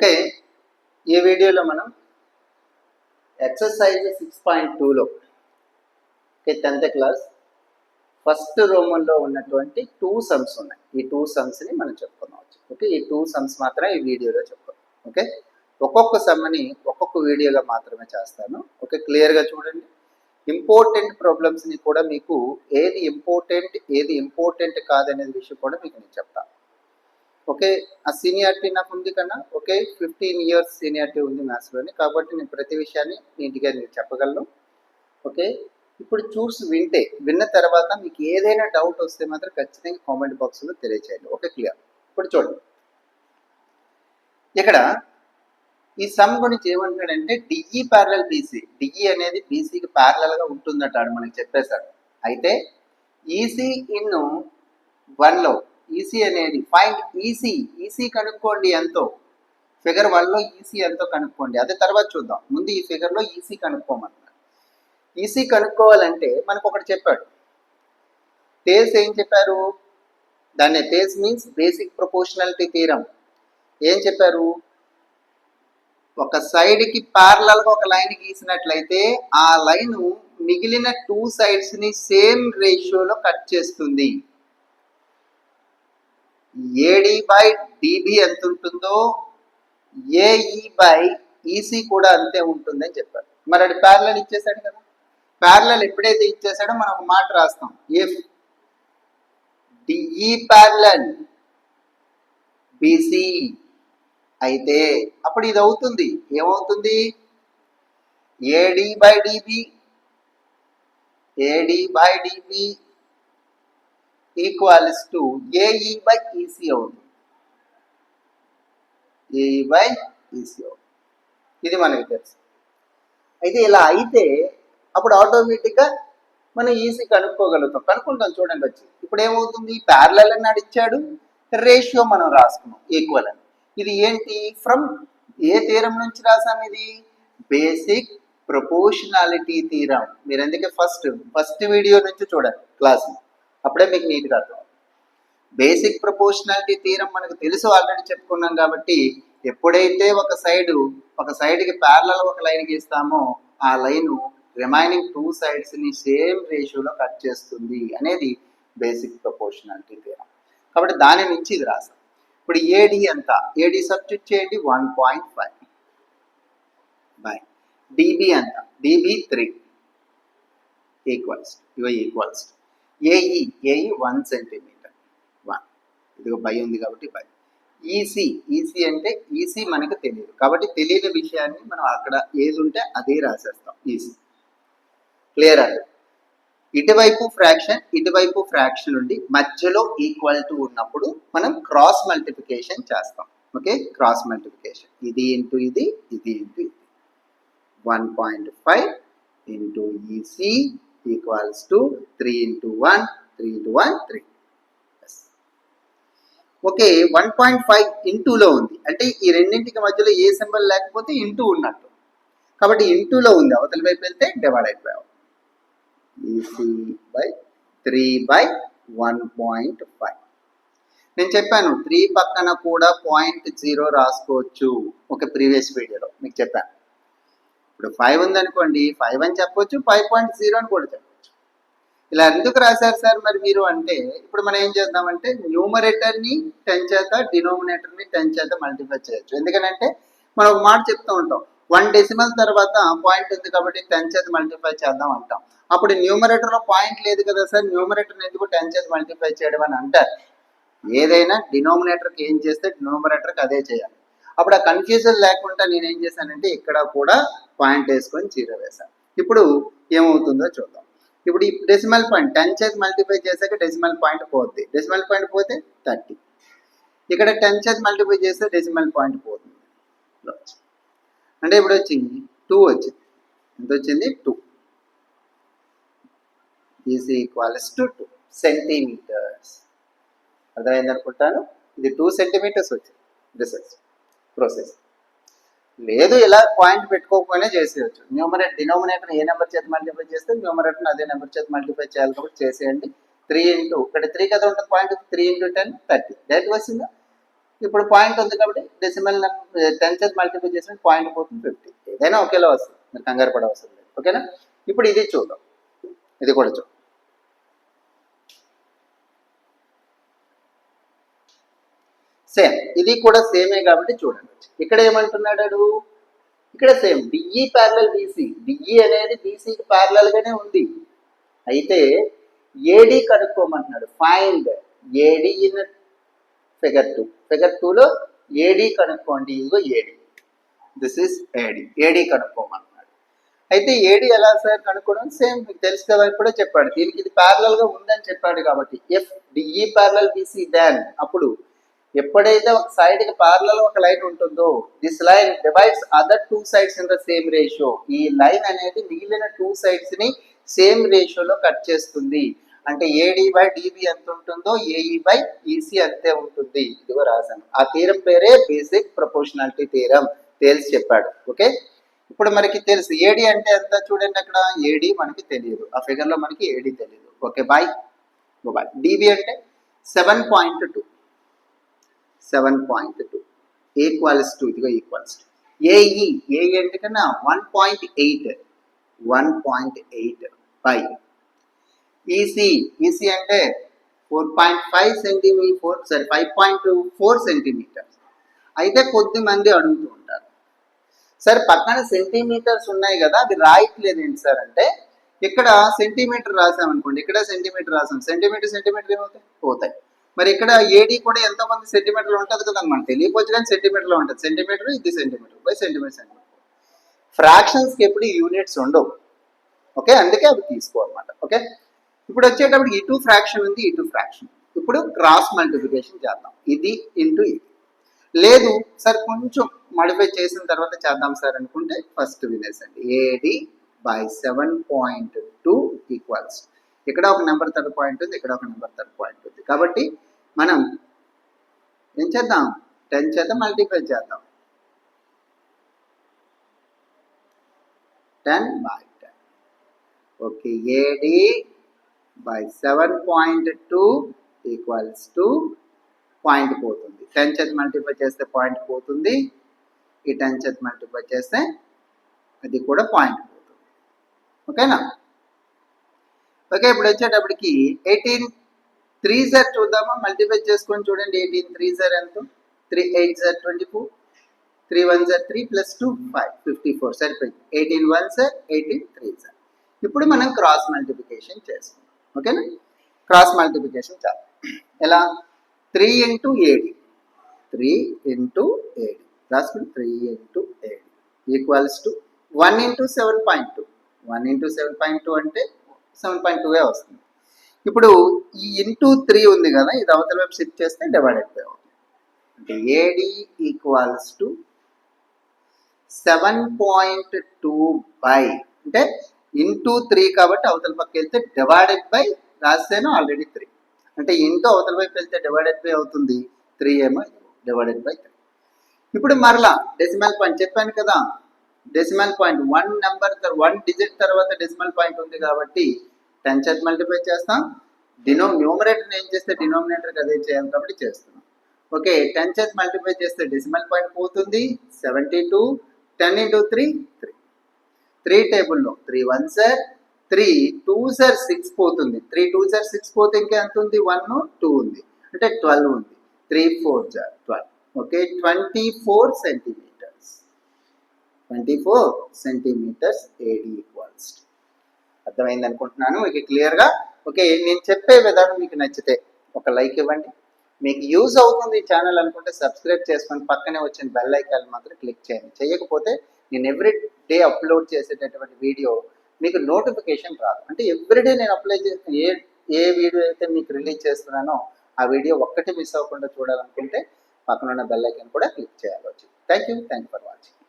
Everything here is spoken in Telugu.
ఓకే. ఈ వీడియోలో మనం ఎక్సర్సైజ్ సిక్స్ పాయింట్ టూలో ఓకే టెన్త్ క్లాస్ ఫస్ట్ రోమన్లో ఉన్నటువంటి టూ సమ్స్ ఉన్నాయి. ఈ టూ సమ్స్ని మనం చెప్పుకుందాం ఓకే. ఈ టూ సమ్స్ మాత్రమే ఈ వీడియోలో చెప్పుకుందాం ఓకే. ఒక్కొక్క సమ్ని ఒక్కొక్క వీడియోలో మాత్రమే చేస్తాను ఓకే. క్లియర్గా చూడండి. ఇంపార్టెంట్ ప్రాబ్లమ్స్ని కూడా మీకు ఏది ఇంపార్టెంట్ ఏది ఇంపార్టెంట్ కాదనేది విషయం కూడా మీకు నేను చెప్తాను ఓకే ఆ సీనియారిటీ నాకు ఉంది కన్నా ఓకే ఫిఫ్టీన్ ఇయర్స్ సీనియారిటీ ఉంది మ్యాథ్స్లోని కాబట్టి నేను ప్రతి విషయాన్ని నీట్గా నేను చెప్పగలను ఓకే? ఇప్పుడు చూసి వింటే విన్న తర్వాత మీకు ఏదైనా డౌట్ వస్తే మాత్రం ఖచ్చితంగా కామెంట్ బాక్స్లో తెలియచేయండి ఓకే క్లియర్ ఇప్పుడు చూడండి. ఇక్కడ ఈ సమ్ గురించి ఏమంటున్నాడంటే డిఈ ప్యారలల్ బీసీ డిఈ అనేది బీసీకి ప్యారలల్గా ఉంటుందంటాడు మనకి చెప్పేశాడు. అయితే ఈసీ ఇన్ వన్లో ఈసీ అనేది ఫైండ్ ఈసీ ఈసీ కనుక్కోండి ఎంతో. ఫిగర్ వన్లో ఈసీ ఎంతో కనుక్కోండి. అదే తర్వాత చూద్దాం. ముందు ఈ ఫిగర్లో ఈసీ కనుక్కోమన్నాడు ఈసీ కనుక్కోవాలంటే మనకు ఒకటి చెప్పాడు. తేజ్ ఏం చెప్పారు? దాన్ని టేస్ మీన్స్ బేసిక్ ప్రపోర్షనాలిటీ తీరం ఏం చెప్పారు? ఒక సైడ్కి ప్యారలల్గా ఒక లైన్ గీసినట్లయితే ఆ లైను మిగిలిన టూ సైడ్స్ని సేమ్ రేషియోలో కట్ చేస్తుంది. ఏడి బై డిబి ఎంత ఉంటుందో ఏఈ బై ఈసీ కూడా అంతే ఉంటుందని చెప్పారు. మరి అది ప్యారలల్ ఇచ్చేసాడు కదా. ప్యారలల్ ఎప్పుడైతే ఇచ్చేసాడో మనం ఒక మాట రాస్తాం. ఇఫ్ డిఈ ప్యారలల్ బీసీ అయితే అప్పుడు ఇది అవుతుంది. ఏమవుతుంది? AD by DB AD by DB equals to AE by EC అవుతుంది ఏఈ బై ఈసీ అవుతుంది ఇది మనకి తెలుసు అయితే ఇలా అయితే అప్పుడు ఆటోమేటిక్గా మనం ఈసీ కనుక్కోగలుగుతాం. కనుక్కుంటాం చూడండి వచ్చి. ఇప్పుడు ఏమవుతుంది? ప్యారలల్ అని అడిచాడు. రేషియో మనం రాసుకున్నాం. ఈక్వల్ అని. ఇది ఏంటి? ఫ్రమ్ ఏ తీరం నుంచి రాసాం ఇది? బేసిక్ ప్రపోర్షనాలిటీ తీరం మీరు అందుకే ఫస్ట్ ఫస్ట్ వీడియో నుంచి చూడండి క్లాస్ అప్పుడే మీకు నీట్గా అర్థం బేసిక్ ప్రపోర్షనాలిటీ తీరం మనకు తెలుసు ఆల్రెడీ చెప్పుకున్నాం కాబట్టి ఎప్పుడైతే ఒక సైడ్ ఒక సైడ్కి ప్యారల ఒక లైన్ గీస్తామో ఆ లైన్ రిమైనింగ్ టూ సైడ్స్ని సేమ్ రేషియోలో కట్ చేస్తుంది అనేది బేసిక్ ప్రపోర్షనాలిటీ తీరం కాబట్టి దాని నుంచి ఇది రాసాం. ఇప్పుడు ఏడి ఎంత? ఏడి సబ్స్టిట్యూట్ చేయండి one point five by DB ఎంత? డిబి త్రీ ఈక్వల్స్ ఇవ equals AE AE one centimetre one ఇదిగో బై ఉంది కాబట్టి బై. ఈసీ ఈసీ అంటే ఈసీ మనకు తెలియదు. కాబట్టి తెలియని విషయాన్ని మనం అక్కడ ఏది ఉంటే అదే రాసేస్తాం. ఈసీ క్లియర్ అది ఇటువైపు ఫ్రాక్షన్ ఇటువైపు ఫ్రాక్షన్ ఉండి మధ్యలో ఈక్వల్ టు ఉన్నప్పుడు మనం క్రాస్ మల్టిప్లికేషన్ చేస్తాం. ఓకే క్రాస్ మల్టిప్లికేషన్ ఇది ఇంటూ ఇది ఇది ఇంటూ ఇది. One point five into EC equals to three into one three into one three okay one point five ఇంటూలో ఉంది. అంటే ఈ రెండింటికి మధ్యలో ఏ సింబల్ లేకపోతే ఇంటూ ఉన్నట్టు. కాబట్టి ఇంటూలో ఉంది. అవతల వైపు వెళ్తే డివైడ్ అయిపోయావు EC by three by one point five నేను చెప్పాను త్రీ పక్కన కూడా పాయింట్ జీరో రాసుకోవచ్చు. ఒక ప్రీవియస్ వీడియోలో మీకు చెప్పాను. ఇప్పుడు ఫైవ్ ఉందనుకోండి ఫైవ్ అని చెప్పొచ్చు ఫైవ్ పాయింట్ జీరో అని కూడా చెప్పొచ్చు. ఇలా ఎందుకు రాశారు సార్ మరి మీరు అంటే ఇప్పుడు మనం ఏం చేద్దామంటే న్యూమరేటర్ని టెన్ చేత డినోమినేటర్ని టెన్ చేత మల్టిప్లై చేయొచ్చు. ఎందుకంటే మనం ఒక మాట చెప్తూ ఉంటాం వన్ డెసిమల్ తర్వాత పాయింట్ ఉంది కాబట్టి టెన్ చేత మల్టిప్లై చేద్దాం అంటాం. అప్పుడు న్యూమరేటర్లో పాయింట్ లేదు కదా సార్ న్యూమరేటర్ని ఎందుకు టెన్ చేత మల్టిప్లై చేయడం అని అంటారు? ఏదైనా డినోమినేటర్కి ఏం చేస్తే డినోమినేటర్కి అదే చేయాలి. అప్పుడు ఆ కన్ఫ్యూజన్ లేకుండా నేనేం చేశానంటే ఇక్కడ కూడా పాయింట్ వేసుకొని చీర వేశాను ఇప్పుడు ఏమవుతుందో చూద్దాం. ఇప్పుడు ఈ డెసిమల్ పాయింట్ టెన్ చేతి మల్టిప్లై చేశాక డెసిమల్ పాయింట్ పోద్ది. డెసిమల్ పాయింట్ పోతే థర్టీ ఇక్కడ టెన్ చేతి మల్టిప్లై చేస్తే డెసిమల్ పాయింట్ పోతుంది. అంటే ఇప్పుడు వచ్చింది టూ వచ్చింది. ఎంత వచ్చింది? Two is equals to two centimetres అర్థమైంది అనుకుంటాను? ఇది టూ సెంటీమీటర్స్ వచ్చింది. రిసర్చ్ ప్రాసెస్ లేదు ఇలా పాయింట్ పెట్టుకోకపోయినా చేసేయచ్చు. న్యూమరేట్ డినోమినేటర్ ఏ నెంబర్ చేత మల్టిఫై చేస్తే న్యూమరేటర్ అదే నెంబర్ చేత మల్టిఫై చేయాలి కాబట్టి చేసేయండి. త్రీ ఇంటూ ఇక్కడ త్రీ కదా ఉంటుంది point three into ten thirty direct వచ్చిందా? ఇప్పుడు పాయింట్ ఉంది కాబట్టి డెసిమల్ టెన్ చేతి మల్టిఫై చేసిన పాయింట్ పోతుంది ఫిఫ్టీ ఏదైనా ఒకేలా వస్తుంది. మీరు కంగారు పడే లేదు. ఓకేనా? ఇప్పుడు ఇది చూద్దాం. ఇది కూడా చూద్దాం. సేమ్ ఇది కూడా సేమే కాబట్టి చూడండి. ఇక్కడ ఏమంటున్నాడు ఇక్కడ same DE parallel BC DE అనేది బీసీకి ప్యారలల్గానే ఉంది. అయితే AD కనుక్కోమంటున్నాడు. Find AD in figure two figure టూలో ఏడి కనుక్కోండి. ఇదిగో AD this is AD AD కనుక్కోమన్నాడు అయితే ఏడి ఎలా సార్ కనుక్కోవడం? సేమ్ మీకు తెలుసు కదా కూడా చెప్పాడు. దీనికి ఇది ప్యారలల్గా ఉందని చెప్పాడు కాబట్టి. ఎఫ్ డిఈ ప్యారలల్ బీసీ దాన్ అప్పుడు ఎప్పుడైతే ఒక సైడ్కి పార్లల్ ఒక లైన్ ఉంటుందో this line divides other two sides in the same ratio ఈ లైన్ అనేది మిగిలిన టూ సైడ్స్ని సేమ్ రేషియోలో కట్ చేస్తుంది. అంటే ఏడి బై డిబి ఎంత ఉంటుందో ఏఈ బై ఈసీ అంతే ఉంటుంది. ఇదిగో రాశాను ఆ తీరం పేరే బేసిక్ ప్రపోర్షనాలిటీ తీరం తేల్చి చెప్పాడు. ఓకే? ఇప్పుడు మనకి తెలుసు ఏడి అంటే ఎంత చూడండి అక్కడ. ఏడి మనకి తెలియదు. ఆ ఫిగర్లో మనకి ఏడి తెలియదు. ఓకే బాయ్ బాయ్ డిబి అంటే seven point two seven point two equals to ఇదిగో ఈక్వల్స్ టు ఏఈ ఏ అంటే కన్నా one point eight one point eight five EC EC అంటే four point five centime four sorry five point four centimetres అయితే కొద్ది మంది అడుగుతూ ఉంటారు. సార్ పక్కన సెంటీమీటర్స్ ఉన్నాయి కదా అవి రాయట్లేదు ఏంటి సార్ అంటే ఇక్కడ సెంటీమీటర్ రాసామనుకోండి ఇక్కడ సెంటీమీటర్ రాసాం. సెంటీమీటర్ సెంటీమీటర్ ఏమవుతాయి? పోతాయి. మరి ఇక్కడ ఏడి కూడా ఎంతో కొంత సెంటీమీటర్లు ఉంటుంది కదా మనకు తెలియకపోవచ్చు కానీ సెంటీమీటర్లో ఉంటుంది. సెంటీమీటర్ ఇది సెంటీమీటర్ బై సెంటీమీటర్ సెంటీమీటర్ ఫ్రాక్షన్స్కి ఎప్పుడు యూనిట్స్ ఉండవు. ఓకే అందుకే అవి తీసుకోవాలన్నమాట. ఓకే ఇప్పుడు వచ్చేటప్పుడు ఇటు ఫ్రాక్షన్ ఉంది e ఇటు ఫ్రాక్షన్ ఇప్పుడు క్రాస్ మల్టిప్లికేషన్ చేద్దాం. ఇది ఇంటూ ఇది e. లేదు సార్ కొంచెం మాడిఫై చేసిన తర్వాత చేద్దాం సార్ అనుకుంటే first వినేసండి. AD by seven point two equals ఇక్కడ ఒక నెంబర్ థర్డ్ పాయింట్ ఉంది ఇక్కడ ఒక నెంబర్ థర్డ్ పాయింట్ ఉంది. కాబట్టి మనం ఏం చేద్దాం? టెన్ చేత మల్టిప్లై చేద్దాం. Ten by ten okay AD by seven point two equals to point పోతుంది. టెన్ చేత మల్టిప్లై చేస్తే పాయింట్ పోతుంది. ఈ టెన్ చేత మల్టిప్లై చేస్తే అది కూడా పాయింట్ పోతుంది. ఓకేనా ఓకే ఇప్పుడు వచ్చేటప్పటికి ఎయిటీన్ త్రీ జర్ చూద్దామా? మల్టిప్లై చేసుకొని చూడండి ఎయిటీన్ త్రీ జర్ ఎంత? త్రీ ఎయిట్ జర్ twenty four three one జర్ three plus two five fifty four సరిపోయింది. ఎయిటీన్ వన్ జర్ ఎయిటీన్ త్రీ జర్ ఇప్పుడు మనం క్రాస్ మల్టిప్లికేషన్ చేసుకుందాం. ఓకేనా? క్రాస్ మల్టిప్లికేషన్ చాలు. ఎలా? Three into AD three into AD రాసుకుని three into AD equals to one into seven point two one into seven point two అంటే సెవెన్ పాయింట్ టూవే వస్తుంది. ఇప్పుడు ఈ ఇంటూ త్రీ ఉంది కదా ఇది అవతల వైపు షిఫ్ట్ చేస్తే డివైడెడ్ బై అవుతుంది. అంటే AD equals to seven point two by అంటే ఇంటూ త్రీ కాబట్టి అవతల పక్క వెళ్తే డివైడెడ్ బై రాస్తేనే ఆల్రెడీ త్రీ. అంటే ఇంటూ అవతల వైపు వెళ్తే డివైడెడ్ బై అవుతుంది త్రీ ఏమో డివైడెడ్ బై త్రీ. ఇప్పుడు మరలా డెసిమల్ పాయింట్ చెప్పాను కదా decimal point one number one digit తర్వాత డెసిమల్ పాయింట్ ఉంది కాబట్టి టెన్ చేత మల్టిప్లై చేస్తాం. డినో న్యూమరేటర్ ఏం చేస్తే డినోమినేటర్ అదే చేయాలి కాబట్టి చేస్తున్నాం. ఓకే టెన్ చేత మల్టిప్లై చేస్తే డెసిమల్ పాయింట్ పోతుంది. Seventy two ten into three three. Three టేబుల్లో త్రీ వన్ సార్ త్రీ టూ సార్ సిక్స్ పోతుంది. త్రీ టూ సార్ సిక్స్ పోతే ఇంకా ఎంత ఉంది? వన్ టూ ఉంది. అంటే ట్వెల్వ్ ఉంది. Three four jar twelve. Okay twenty four centimetres. Twenty four centimetres AD అర్థమైంది అనుకుంటున్నాను. మీకు క్లియర్గా ఓకే నేను చెప్పే విధానం మీకు నచ్చితే ఒక లైక్ ఇవ్వండి. మీకు యూజ్ అవుతుంది ఈ ఛానల్ అనుకుంటే సబ్స్క్రైబ్ చేసుకొని పక్కనే వచ్చిన బెల్ ఐకాన్ మాత్రం క్లిక్ చేయండి. చేయకపోతే నేను ఎవ్రీ డే అప్లోడ్ చేసేటటువంటి వీడియో మీకు నోటిఫికేషన్ రాదు. అంటే ఎవ్రీడే నేను అప్లై చేసిన ఏ ఏ వీడియో అయితే మీకు రిలీజ్ చేస్తున్నానో ఆ వీడియో ఒక్కటి మిస్ అవ్వకుండా చూడాలనుకుంటే పక్కన ఉన్న బెల్ ఐకాన్ కూడా క్లిక్ చేయాలి. Thank you thank for watching